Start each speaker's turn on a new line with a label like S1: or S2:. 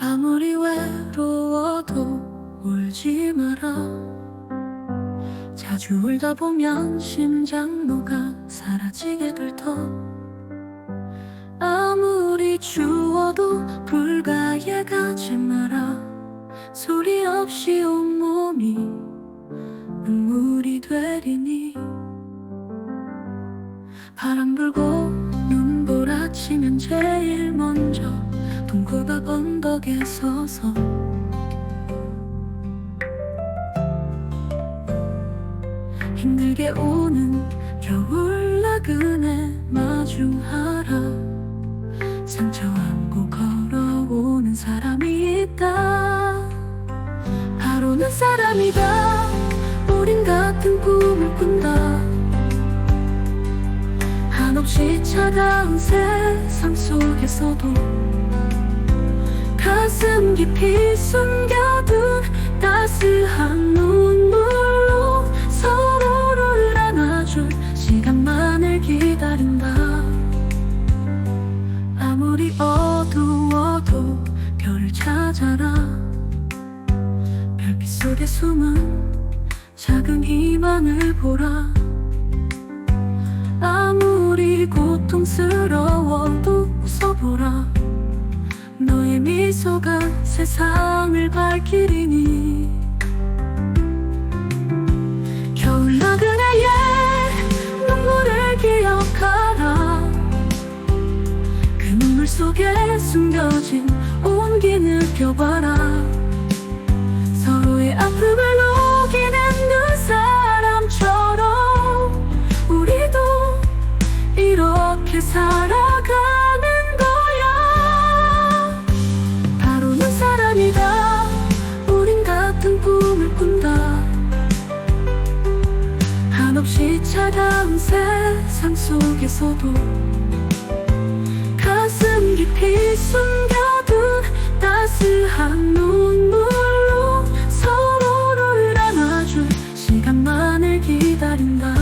S1: 아무리 외로워도 울지 마라. 자주 울다 보면 심장노가 사라지게 될 터 아무리 추워도 불가에 가지 마라. 소리 없이 온몸이 눈물이 되리니. 바람 불고 눈보라 치면 제일 먼저 동굴밭 언덕에 서서 힘들게 오는 겨울 나그네 마주하라. 상처 안고 걸어오는 사람이 있다. 바로 는 사람이다. 우린 같은 꿈을 꾼다. 한없이 차가운 세상 속에서도 가슴 깊이 숨겨둔 따스한 눈물로 서로를 안아줄 시간만을 기다린다. 아무리 어두워도 별을 찾아라. 별빛 속에 숨은 작은 희망을 보라. 아무리 고통스러워도 웃어보라 미소가 세상을 밝히리니? 겨울 나 그네의 눈물을 기억하라. 그 눈물 속에 숨겨진 온기 느껴봐라. 서로의 아픔을 녹이는 눈사람처럼 우리도 이렇게 살아 이 차가운 세상 속에서도 가슴 깊이 숨겨둔 따스한 눈물로 서로를 안아줄 시간만을 기다린다.